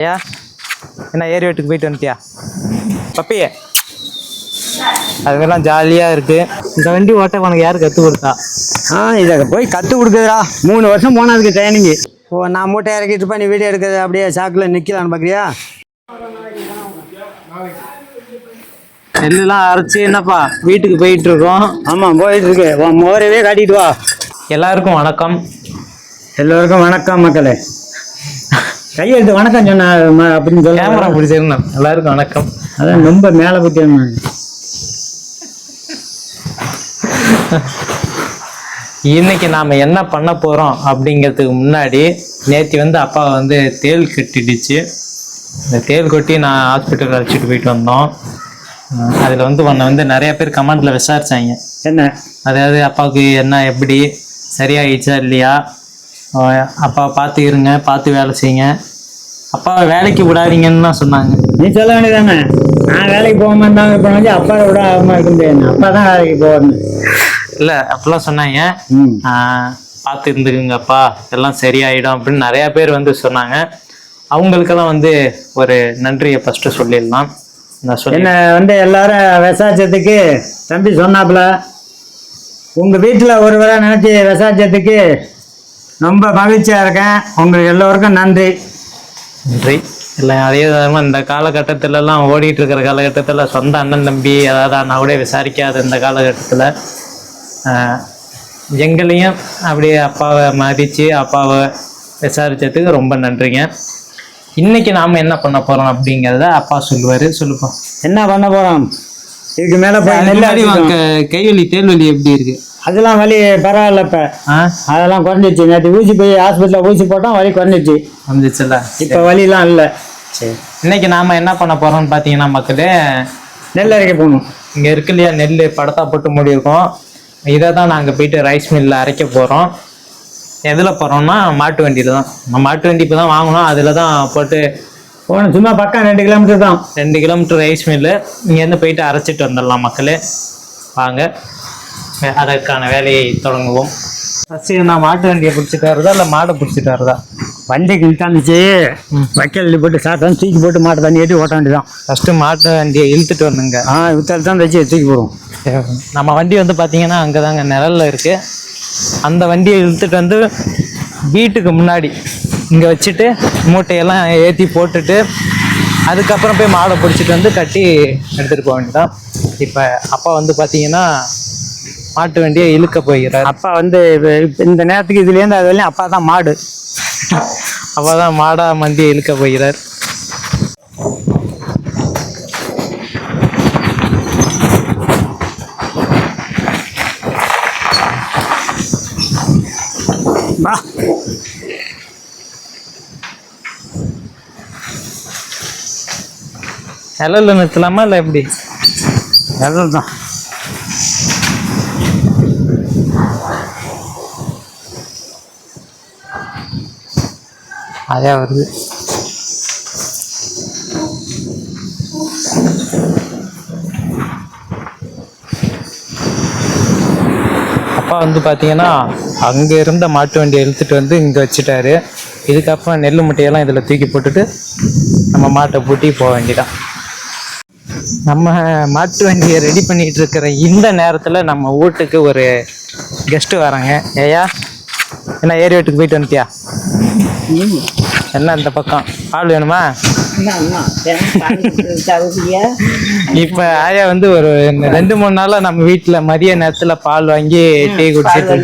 ஐயா என்ன ஏரி வீட்டுக்கு போயிட்டு வந்துட்டியா? பப்பியே. அதுக்கெல்லாம் ஜாலியாக இருக்குது இந்த வண்டி ஓட்ட உனக்கு யார் கற்றுக் கொடுத்தா? ஆ இதை போய் கற்றுக் கொடுக்குதுடா. மூணு வருஷம் போனால் அதுக்கு ட்ரைனிங்கு ஓ நான் மூட்டை இறக்கிட்டு போய் நீ வீடியோ எடுக்கிறது அப்படியே சாக்கில் நிற்கலான்னு பார்க்குறியா நெல்லுலாம் அரைச்சி என்னப்பா வீட்டுக்கு போயிட்டு இருக்கோம் ஆமாம் போயிட்டு இருக்கு மோரவே காட்டிட்டு வா. எல்லாருக்கும் வணக்கம். எல்லோருக்கும் வணக்கம் மக்களே. கையெழுத்து வணக்கம் சொன்ன அப்படின்னு சொல்ல கேமரா பிடிச்சிருந்தோம் எல்லாருக்கும் வணக்கம். அதான் ரொம்ப மேலே பற்றி இன்னைக்கு நாம் என்ன பண்ண போகிறோம் அப்படிங்கிறதுக்கு முன்னாடி நேற்று வந்து அப்பா வந்து தேள் கட்டிடுச்சு. இந்த தேள் கொட்டி நான் ஹாஸ்பிட்டல் அழைச்சிட்டு போயிட்டு வந்தோம். அதில் வந்து உன்னை வந்து நிறைய பேர் கமெண்ட்டில் விசாரிச்சாங்க. என்ன? அதாவது அப்பாவுக்கு என்ன எப்படி சரியாயிடுச்சா இல்லையா? அப்பா பார்த்து இருங்க பார்த்து வேலை செய்யுங்க. அப்பாவை வேலைக்கு விடாதீங்கன்னு தான் சொன்னாங்க. நீ சொல்ல வேண்டியதானே நான் வேலைக்கு போகாம இருந்தாங்க இப்போ வந்து அப்பா விட இருக்க முடியாது. அப்பா தான் வேலைக்கு போகணும் இல்லை அப்பெல்லாம் சொன்னாங்க. பார்த்து இருந்துக்குங்கப்பா. எல்லாம் சரியாயிடும் அப்படின்னு நிறைய பேர் வந்து சொன்னாங்க. அவங்களுக்கெல்லாம் வந்து ஒரு நன்றியை ஃபஸ்ட்டு சொல்லிடலாம். நான் சொல்லி என்ன வந்து எல்லாரும் விசாரிச்சதுக்கு தம்பி சொன்னாப்புல உங்கள் வீட்டில் ஒரு வேளை நினச்சி விசாரிச்சதுக்கு ரொம்ப மகிழ்ச்சியாக இருக்கேன். உங்களுக்கு எல்லோருக்கும் நன்றி. நன்றி. இல்லை அதே விதமா இந்த காலகட்டத்திலலாம் ஓடிட்டு இருக்கிற காலகட்டத்தில் சொந்த அண்ணன் தம்பி அதாவது நான் கூட விசாரிக்காத இந்த காலகட்டத்தில் எங்களையும் அப்படியே அப்பாவை மதித்து அப்பாவை விசாரிச்சதுக்கு ரொம்ப நன்றிங்க. இன்னைக்கு நாம் என்ன பண்ண போகிறோம் அப்படிங்கிறத அப்பா சொல்லுவார். சொல்லுப்பா. என்ன பண்ண போகிறோம் இதுக்கு மேலே. கைவலி தேல்வலி எப்படி இருக்கு? அதெல்லாம் வலி பரவாயில்ல இப்போ. ஆ? அதெல்லாம் குறைஞ்சிச்சு நேற்று ஊசி போய் ஹாஸ்பிட்டலில் ஊசி போட்டோம் வலி குறைஞ்சிச்சு வந்துச்சுல்ல இப்போ வலிலாம் இல்லை. சரி. இன்னைக்கு நாம என்ன பண்ண போறோம்னு பார்த்தீங்கன்னா மக்களே நெல் அரைக்க போகணும். இங்க இருக்கு இல்லையா நெல் படத்தா போட்டு மூடி இருக்கோம் இதை தான் நாங்கள் போயிட்டு ரைஸ் மில்லில் அரைக்க போகிறோம் எதில் போகிறோம்னா மாட்டு வண்டியில் தான். நம்ம மாட்டு வண்டி இப்போ தான் வாங்கினோம் அதில் தான் போட்டு போகணும். சும்மா பக்கம் ரெண்டு கிலோமீட்டர் தான். ரெண்டு கிலோமீட்டர் ரைஸ் மில்லு இங்கேருந்து போயிட்டு அரைச்சிட்டு வந்துடலாம் மக்களே. வாங்க. அதற்கான வேலையை தொடங்குவோம். ஃபஸ்ட்டு நான் மாட்டு வண்டியை பிடிச்சிட்டு வரதா இல்லை மாடை பிடிச்சிட்டு வரதா? வண்டிக்கு இழுத்தாந்துச்சு வைக்கல் போட்டு சாப்பிட்டோம் தூக்கி போட்டு மாட்டை தண்ணி ஏற்றி ஓட்ட வேண்டியதான் ஃபஸ்ட்டு மாட்டு வண்டியை இழுத்துட்டு வரணுங்க. ஆ வித்தால் தான் வச்சு தூக்கி போடுவோம். நம்ம வண்டி வந்து பார்த்தீங்கன்னா அங்கே தாங்க நிழல்ல இருக்கு. அந்த வண்டியை இழுத்துட்டு வந்து வீட்டுக்கு முன்னாடி இங்கே வச்சுட்டு மூட்டையெல்லாம் ஏற்றி போட்டுட்டு அதுக்கப்புறம் போய் மாடை பிடிச்சிட்டு வந்து கட்டி எடுத்துகிட்டு போக வேண்டியதான் இப்போ அப்பா வந்து பார்த்தீங்கன்னா மாட்டு வண்டியை இழுக்க போகிறார். அப்பா வந்து இந்த நேரத்துக்கு இதுலேருந்து அது வரையும் அப்பா தான் மாடு. அப்பா தான் மாடா மண்டியை இழுக்க போகிறார். நிழல்ல நிறுத்தலாமா இல்லை எப்படி? நிழல் தான் அதே வருது. அப்பா வந்து பார்த்தீங்கன்னா அங்கே இருந்த மாட்டு வண்டியை இழுத்துட்டு வந்து இங்கே வச்சுட்டாரு. இதுக்கப்புறம் நெல் முட்டையெல்லாம் இதில் தூக்கி போட்டுட்டு நம்ம மாட்டை பூட்டி போக வேண்டியதான் நம்ம மாட்டு வண்டியை ரெடி பண்ணிட்டு இருக்கிற இந்த நேரத்தில் நம்ம வீட்டுக்கு ஒரு கெஸ்ட்டு வராங்க. ஏயா என்ன ஏரி வீட்டுக்கு போயிட்டு வந்துட்டியா? என்ன இந்த பக்கம்? பால் வேணுமா? இப்ப ஆயா வந்து ஒரு ரெண்டு மூணு நாளா நம்ம வீட்டுல மதிய நேரத்துல பால் வாங்கி டீ குடிச்சிட்டு.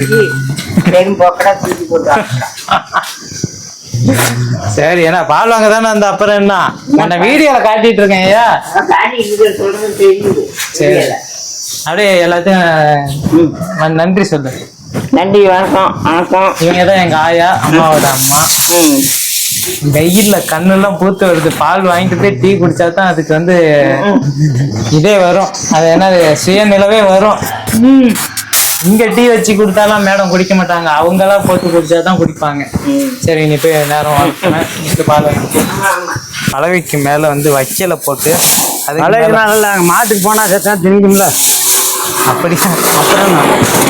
சரி ஏன்னா பால் வாங்க தானே அந்த அப்புறம் என்ன? உன்னை வீடியோல காட்டிட்டு இருக்கேன் ஐயா. சரி. அப்படியே எல்லாத்தையும் நன்றி சொல்லு. நன்றி வணக்கம் வணக்கம். இவங்க தான் எங்க ஆயா அம்மாவோட அம்மா. வெயில்ல கண்ணெல்லாம் பூத்து வருது. பால் வாங்கிட்டு போய் டீ குடிச்சா தான் அதுக்கு வந்து இதே வரும். அது என்னது? சுயநிலவே வரும். இங்க டீ வச்சு கொடுத்தாலாம் மேடம் குடிக்க மாட்டாங்க. அவங்கெல்லாம் போட்டு குடிச்சா தான் குடிப்பாங்க சரி நீ போய் நேரம் வாங்கிட்டு பால் வாங்கிட்டு அளவைக்கு மேல வந்து வைக்கல போட்டு நல்லா மாட்டுக்கு போனால் செத்தா திணிக்கும்ல. அப்படி அப்புறம்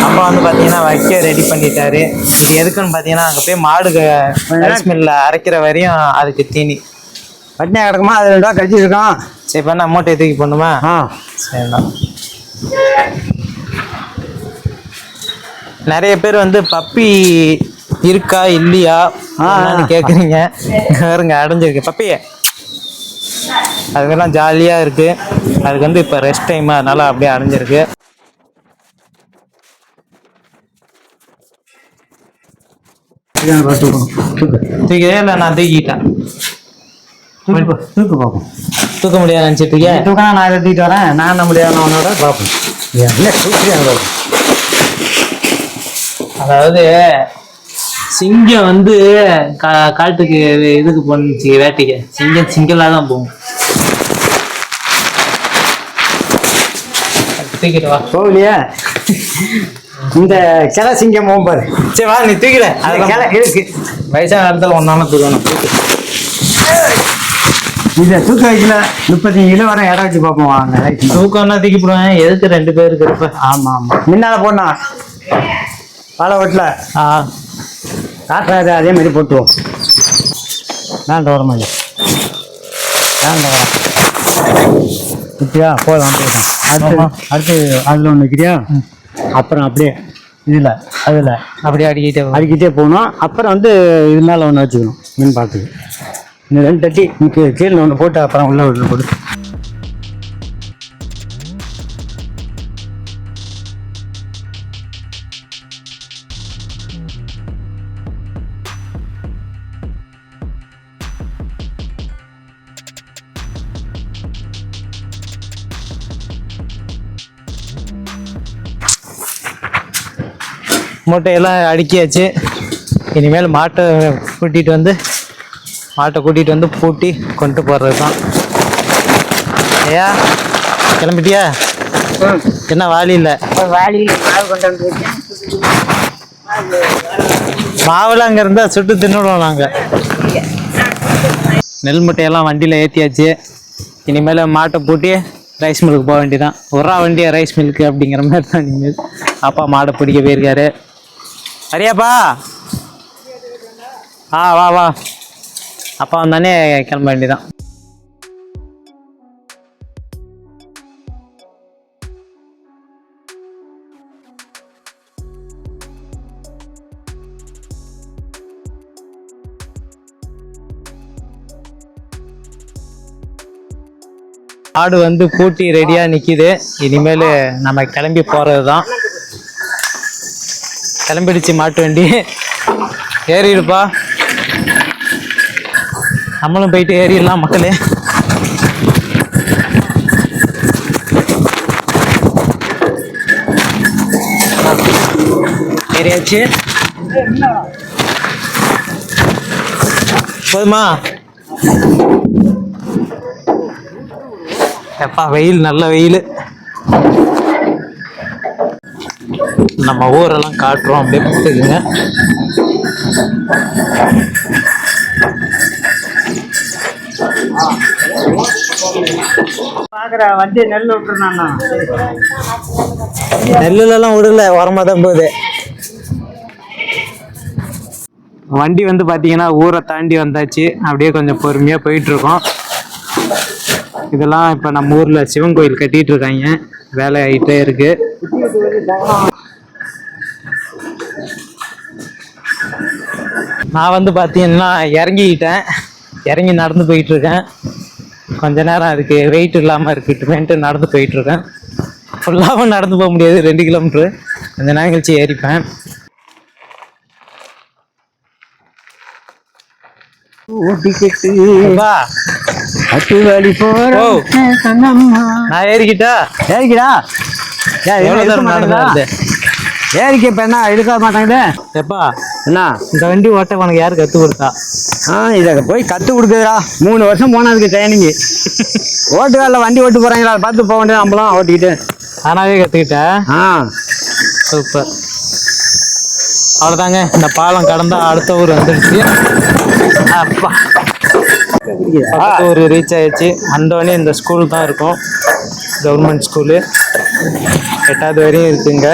அப்பா வந்து பார்த்தீங்கன்னா வைக்க ரெடி பண்ணிட்டாரு. இது எதுக்குன்னு பார்த்தீங்கன்னா அங்கே போய் மாடு ரைஸ் மில்லில் அரைக்கிற வரையும் அதுக்கு தீனி. பட்னியாக கிடக்குமா? அது ரெண்டு ரூபா கழிச்சு இருக்கோம். சரி இப்போ நான் மூட்டை தூக்கி பண்ணுமா ஆ. சரிண்ணா. நிறைய பேர் வந்து பப்பி இருக்கா இல்லையா. கேக்குறீங்க. வேறுங்க அடைஞ்சிருக்கு. பப்பி அதுக்கெல்லாம் ஜாலியாக இருக்கு. அதுக்கு வந்து இப்போ ரெஸ்ட் டைம் அதனால அப்படியே அடைஞ்சிருக்கு இதுதான் ரூபா தூக்கணும் தூக்கு தூக்கிதே இல்லை நான் தூக்கிட்டேன். தூக்கு பார்ப்போம் தூக்க முடியாது நினச்சிட்டு இருக்கேன் தூக்கினா நான் இதை தூக்கிட்டு வரேன். நான் என்ன முடியாது அவனோட பார்ப்போம் என்ன அதாவது சிங்கம் வந்து கா காட்டுக்கு இதுக்கு போனுச்சு வேட்டைக்கு. சிங்கம் சிங்கலாக தான் போகும். தூக்கிட்டு வா. போகலையா? இந்த கிளை சிங்கம் போகும் பாரு. சரி வா நீ தூக்கிட. அந்த கிளை இருக்கு. வயசான காலத்தில் ஒன்றான தூக்கணும் தூக்கு இதை தூக்க வைக்கல. முப்பத்தஞ்சு கிலோ வர இடம் வச்சு பார்ப்போம் வாங்க தூக்கம்னா தூக்கி போடுவேன். எதுக்கு ரெண்டு பேர் இருக்கிறப்ப ஆமாம் ஆமாம் முன்னால் போடணும் பல ஓட்டில். ஆ. காட்டுறாரு அதே மாதிரி போட்டுவோம் வேண்டாம் வர மாதிரி வேண்டாம் வர இப்படியா போதும். அடுத்து அதில் ஒன்று வைக்கிறியா? அப்புறம் அப்படியே இதில் அதில் அப்படியே அடிக்கிட்டே. அடிக்கிட்டே போகணும் அப்புறம் வந்து இது மேலே ஒன்று வச்சுக்கணும். மீன் பார்த்துக்கு இந்த ரெண்டு தட்டி கீழே ஒன்று போட்டு அப்புறம் உள்ள ஒன்று போட்டு மூட்டையெல்லாம் அடுக்கியாச்சு. இனிமேல் மாட்டை கூட்டிகிட்டு வந்து மாட்டை கூட்டிகிட்டு வந்து பூட்டி கொண்டு போகிறது தான் ஐயா கிளம்பிட்டியா? என்ன வாலி இல்லை? வாலி மாவு கொண்டு வந்து அங்கே இருந்தால் சுட்டு தின்னுடுவோம் நாங்கள் நெல் மூட்டையெல்லாம் வண்டியில் ஏற்றியாச்சு இனிமேல் மாட்டை பூட்டி ரைஸ் மில்லுக்கு போக வேண்டியதான் ஒரா வண்டியா ரைஸ் மில்க்கு அப்படிங்கிற மாதிரி தான் இனிமேல். அப்பா மாடை பிடிக்க போயிருக்காரு. சரியாப்பா. ஆ வா வா. அப்பா வந்தானே கிளம்ப வேண்டியதான் ஆடு வந்து பூட்டி ரெடியாக நிற்கிது இனிமேல் நம்ம கிளம்பி போகிறது தான் கிளம்பிடுச்சு மாட்டு வண்டி. ஏறிடுப்பா. நம்மளும் போயிட்டு ஏறிடலாம் மக்களே. ஏறியாச்சு. போதுமா? எப்பா வெயில் நல்ல வெயில். நம்ம ஊரெல்லாம் காட்டுறோம் அப்படியே பார்த்துக்குங்க. நெல்லுலலாம் விடல உரமா தான் போகுது. வண்டி வந்து பார்த்தீங்கன்னா ஊரை தாண்டி வந்தாச்சு. அப்படியே கொஞ்சம் பொறுமையாக போயிட்டு இருக்கோம் இதெல்லாம் இப்போ நம்ம ஊரில் சிவன் கோயில் கட்டிட்டு இருக்காங்க. வேலை ஆகிட்டே இருக்கு. நான் வந்து பார்த்தீங்கன்னா இறங்கிக்கிட்டேன். இறங்கி நடந்து போயிட்டு இருக்கேன் கொஞ்ச நேரம் அதுக்கு வெயிட் இல்லாமல் இருக்கட்டுமேன்ட்டு நடந்து போயிட்டு இருக்கேன் ஃபுல்லாகவும் நடந்து போக முடியாது ரெண்டு கிலோமீட்ரு கொஞ்ச நேரம் கழிச்சு ஏறிப்பேன். நான் ஏறிக்கிட்டா? வருது ஏறிக்க இப்போ என்ன இழுக்க மாட்டேங்குது? எப்பா? என்ன? இந்த வண்டி ஓட்ட உனக்கு யார் கற்றுக் கொடுத்தா? ஆ இதை போய் கற்றுக் கொடுக்குதுடா. மூணு வருஷம் போனதுக்கு ட்ரைனிங்கு ஓட்டு வேலை வண்டி ஓட்டு போகிறாங்களா பார்த்து போக வேண்டியது நம்மளும் ஓட்டிக்கிட்டு. தானாவே கற்றுக்கிட்டேன் ஆ. சூப்பர். அவ்வளோதாங்க இந்த பாலம் கடந்தா அடுத்த ஊர் வந்துடுச்சு அப்பா. பக்கத்து ஊர் ரீச் ஆயிடுச்சு. வந்தோடனே இந்த ஸ்கூல் தான் இருக்கும். கவர்மெண்ட் ஸ்கூலு எட்டாவது வரையும் இருக்குங்க.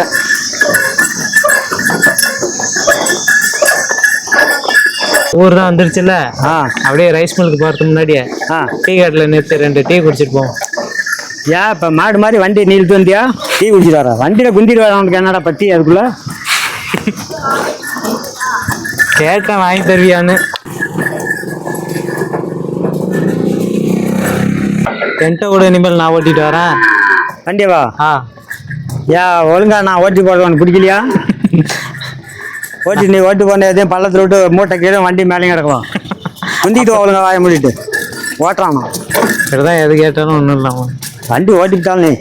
ஊர் தான் வந்துருச்சுல்ல? ஆ. அப்படியே ரைஸ் மில்லுக்கு போகிறதுக்கு முன்னாடியே ஆ. டீ கடையில் நிறுத்தி ரெண்டு டீ குடிச்சிட்டு போவோம். ஏன் இப்போ மாடு மாதிரி வண்டி நீழ்த்து வந்தியா? டீ குடிச்சிட்டு வர வண்டியில் குந்திட்டு வர உனக்கு என்னடா பத்தி அதுக்குள்ள? கேட்டேன் வாங்கி தருவியான்னு. டென்ட்டை கூட இனிமேல் நான் ஓட்டிட்டு வரேன். வண்டியவா? ஆ. ஏன் ஒழுங்கா நான் ஓட்டி போடுறது உனக்கு பிடிக்கலையா? ஓட்டி நீ ஓட்டு போன எதையும் பள்ளத்தில் விட்டு மூட்டை கீழே வண்டி மேலேயும் கிடக்கலாம். குந்திக்கிட்டு வா ஒழுங்கா வாய மூடிட்டு. ஓட்டுறான் சரிதான் எது கேட்டாலும் ஒன்றும் இல்லாமல் வண்டி ஓட்டிக்கிட்டாலும் நீ.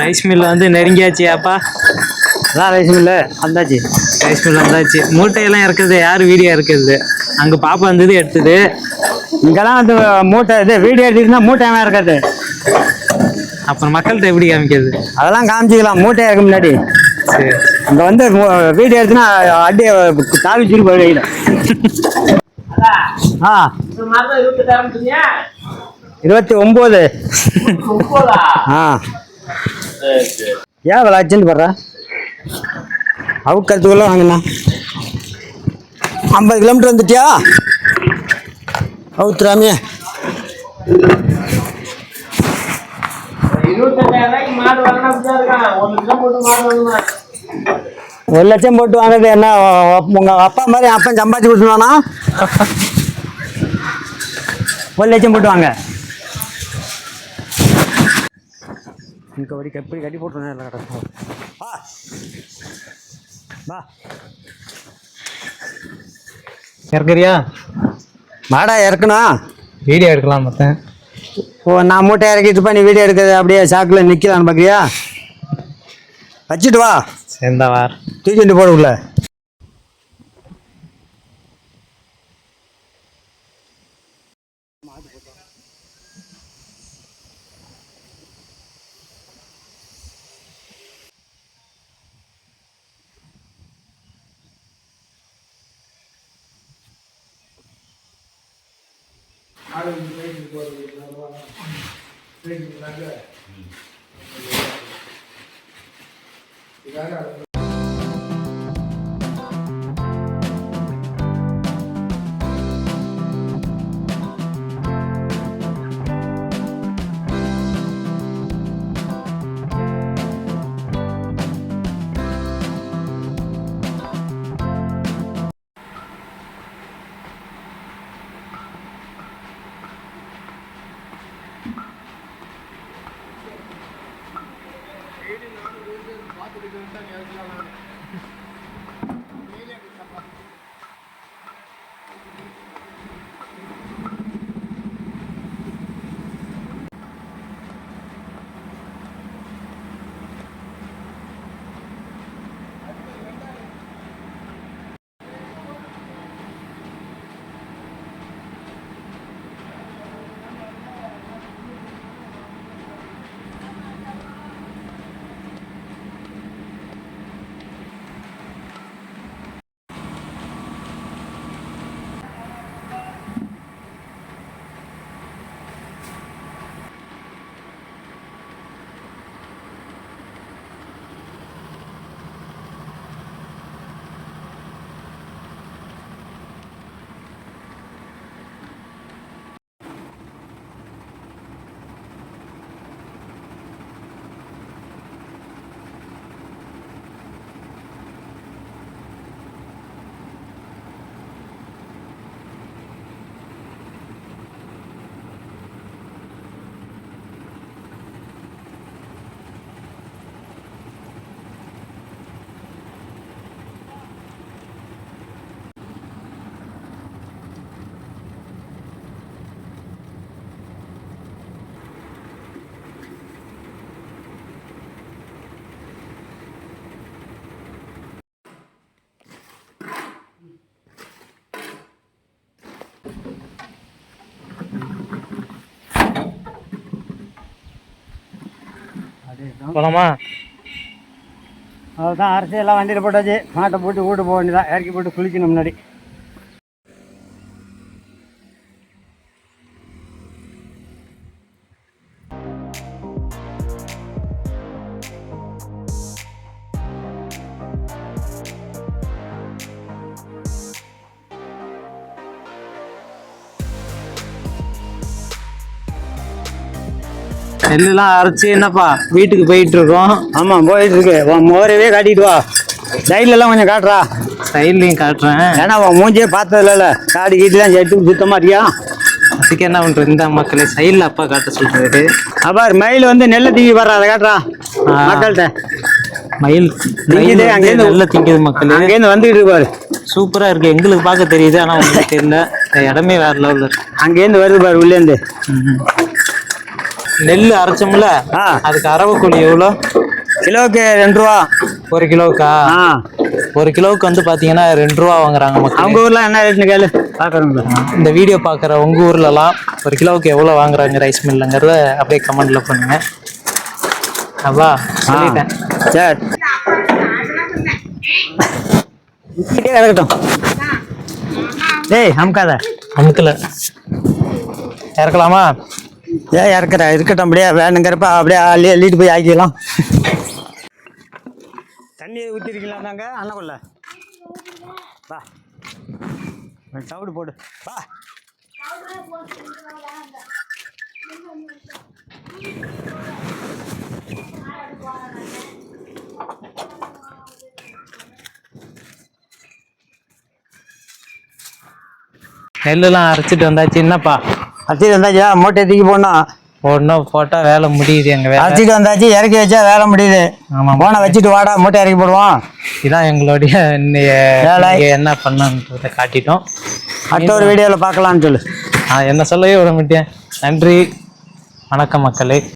ரைஸ் மில் வந்து நெருங்கியாச்சு அப்பா அதான் ரைஸ் இல்லை வந்தாச்சு. ரைஸ் மில் வந்தாச்சு. மூட்டையெல்லாம் இருக்குது யார் வீடியோ இருக்குது அங்கே பாப்பா வந்தது எடுத்தது. இங்கெல்லாம் வந்து மூட்டை இது வீடியோ எடுத்துக்கிட்டா மூட்டை இருக்காது அப்புறம் மக்கள்கிட்ட எப்படி காமிக்கிறது? அதெல்லாம் காமிச்சிக்கலாம். மூட்டை இருக்கு முன்னாடி. சரி. இங்கே வந்து வீடியோ எடுத்துனா அடி தாவி திருப்பி போயிடும் ஆ. இருபத்தி ஒம்பது. ஆ. ஏன் இவ்வளோ அர்ஜென்ட் படுற அவுக்கிறதுக்குள்ள வாங்கண்ணா ஐம்பது கிலோமீட்டர் வந்துட்டியா? அவுத்துறாமே. ஒரு லட்சம் போட்டு வாங்குறது என்ன? உங்க அப்பா மாதிரி என் அப்பன் சம்பாதிச்சு கொடுத்துருவானா? ஒரு லட்சம் போட்டு வாங்க. இங்க வடி கப்பி கட்டி போட்டுருந்தேன் எல்லாம் கிடக்கும். வா. வா. இறக்குறியா? மாடா இறக்கணும் வீடியோ எடுக்கலாம் மொத்தம் ஓ நான் மூட்டை இறக்கிட்டு பண்ணி வீடியோ எடுக்கிறது அப்படியே சாக்கில் நிற்கலான்னு பார்க்குறியா? வச்சுட்டு வா. சேர்ந்தா வார் தூக்கிட்டு போட உள்ள. 这是那个，那个，其他那。போலாமா? அதுதான் அரிசி எல்லாம் வண்டியில் போட்டாச்சு. மாட்டை போட்டு வீட்டு போக வேண்டியதான் இறக்கி போட்டு குளிக்கணும் முன்னாடி. நெல்லுலாம் அரைச்சி என்னப்பா வீட்டுக்கு போயிட்டு இருக்கோம் ஆமாம் போயிட்டு இருக்கு உன் மோரவே காட்டிட்டு வா. சைட்லலாம் கொஞ்சம் காட்டுறா. சைட்லையும் காட்டுறேன். ஏன்னா உன் மூஞ்சியே பார்த்ததில்ல காடி கீட்டுலாம் சேர்த்து சுத்தமாக இருக்கியா? அதுக்கு என்ன பண்றது இந்த மக்களே சைடில் அப்பா காட்ட சொல்றாரு. அப்பார் மயில் வந்து நெல்லை தூக்கி வர்றா அதை காட்டுறா. மக்கள்கிட்ட. மயில் திங்குது, அங்கேருந்து நல்ல திங்குது மக்களே. அங்கேருந்து வந்துக்கிட்டு இருக்கு பாரு. சூப்பரா இருக்கு. எங்களுக்கு பார்க்க தெரியுது ஆனா உங்களுக்கு தெரியல. இடமே வேற லெவல்ல இருக்கு. அங்கேருந்து வருது பாரு உள்ளேருந்து நெல் அரைச்சோம்ல அதுக்கு அரவக்கூலி எவ்வளோ? கிலோவுக்கு ரெண்டு ரூபா. ஒரு கிலோவுக்கா? ஆ. ஒரு கிலோவுக்கு வந்து பாத்தீங்கன்னா ரெண்டு ரூபா வாங்குறாங்க மக்கள். அவங்க ஊர்ல என்ன ரேட்னு கேளு பார்க்குறோங்களா இந்த வீடியோ பார்க்குற உங்க ஊர்லலாம் ஒரு கிலோவுக்கு எவ்வளோ வாங்குறாங்க ரைஸ் மில்லுங்கிறத அப்படியே கமெண்ட்ல பண்ணுங்க. அவ்வா சொல்லிட்டேன். சரி. கிடக்கட்டும் டேய் அமுக்காத. அமுக்கல. இறக்கலாமா? ஏன் இறக்குற இருக்கட்டும் அப்படியே வேணுங்கிறப்ப அப்படியே அள்ளி அள்ளிட்டு போய் ஆக்கிக்கலாம் தண்ணி ஊற்றிருக்கீங்களா நாங்கள் அண்ணக்குள்ள வா. சவுடு போடு. வா. நெல்லுலாம் அரைச்சிட்டு வந்தாச்சு என்னப்பா? அரைச்சிட்டு வந்தாச்சா மூட்டை தூக்கி போடணும்? ஒன்றும் போட்டா வேலை முடியுது எங்க வேலை. அரைச்சிட்டு வந்தாச்சு இறக்கி வச்சா வேலை முடியுது. ஆமாம் போனை வச்சுட்டு வாடா மூட்டை இறக்கி போடுவோம். இதான் எங்களுடைய வேலை. என்ன பண்ணன்றதை காட்டிட்டோம். அடுத்த ஒரு வீடியோவில் பார்க்கலாம்னு சொல்லு. நான் என்ன சொல்லவே விட மாட்டேன். நன்றி. வணக்கம் மக்களே.